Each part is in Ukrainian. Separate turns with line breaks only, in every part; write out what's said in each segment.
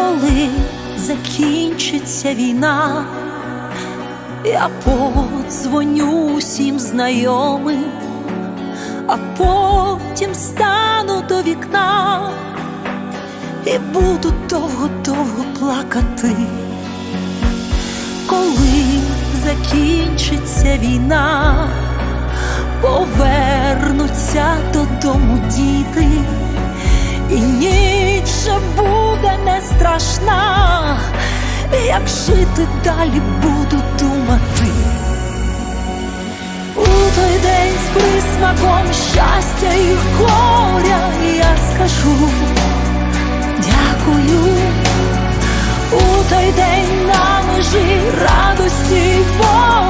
коли закінчиться війна, я подзвоню всім знайомим, а потім стану до вікна і буду довго-довго плакати, коли закінчиться війна, повернуться як жити далі буду думати. У той день з присмаком щастя і горя я скажу дякую. У той день на межі радості і болю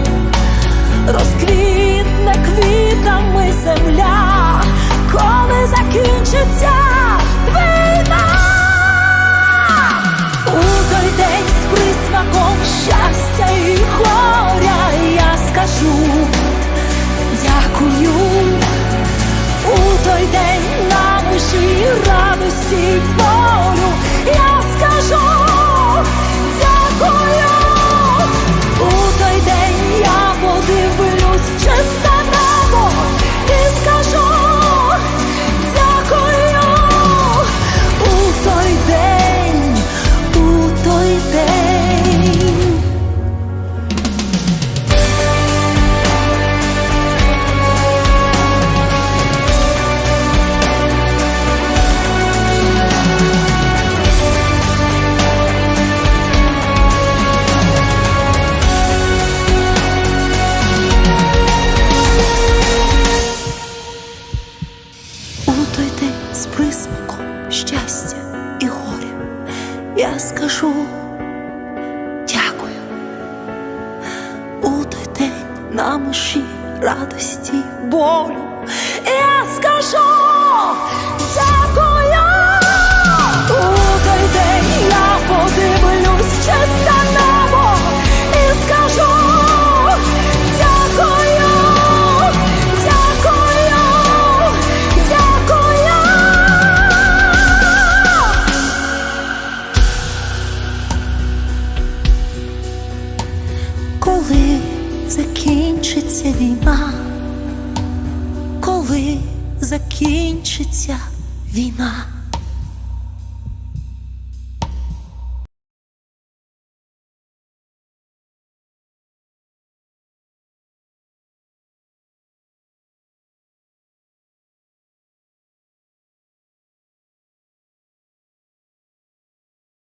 з присмаком щастя і горя я скажу дякую. У той день на межі радості болю я скажу закінчиться війна, коли закінчиться війна.